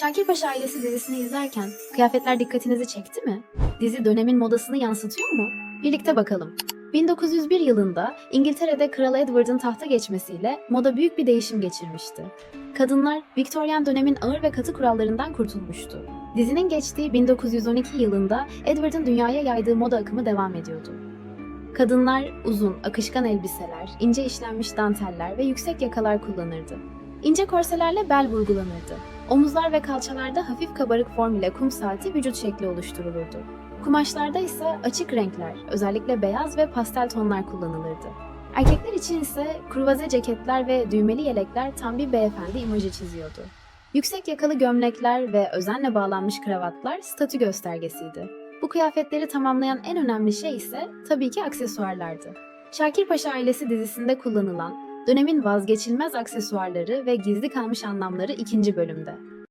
Şakirpaşa ailesi dizisini izlerken kıyafetler dikkatinizi çekti mi? Dizi dönemin modasını yansıtıyor mu? Birlikte bakalım. 1901 yılında İngiltere'de Kral Edward'ın tahta geçmesiyle moda büyük bir değişim geçirmişti. Kadınlar Viktoryen dönemin ağır ve katı kurallarından kurtulmuştu. Dizinin geçtiği 1912 yılında Edward'ın dünyaya yaydığı moda akımı devam ediyordu. Kadınlar uzun, akışkan elbiseler, ince işlenmiş danteller ve yüksek yakalar kullanırdı. İnce korselerle bel vurgulanırdı. Omuzlar ve kalçalarda hafif kabarık form ile kum saati vücut şekli oluşturulurdu. Kumaşlarda ise açık renkler, özellikle beyaz ve pastel tonlar kullanılırdı. Erkekler için ise kruvaze ceketler ve düğmeli yelekler tam bir beyefendi imajı çiziyordu. Yüksek yakalı gömlekler ve özenle bağlanmış kravatlar statü göstergesiydi. Bu kıyafetleri tamamlayan en önemli şey ise tabii ki aksesuarlardı. Şakirpaşa ailesi dizisinde kullanılan dönemin vazgeçilmez aksesuarları ve gizli kalmış anlamları ikinci bölümde.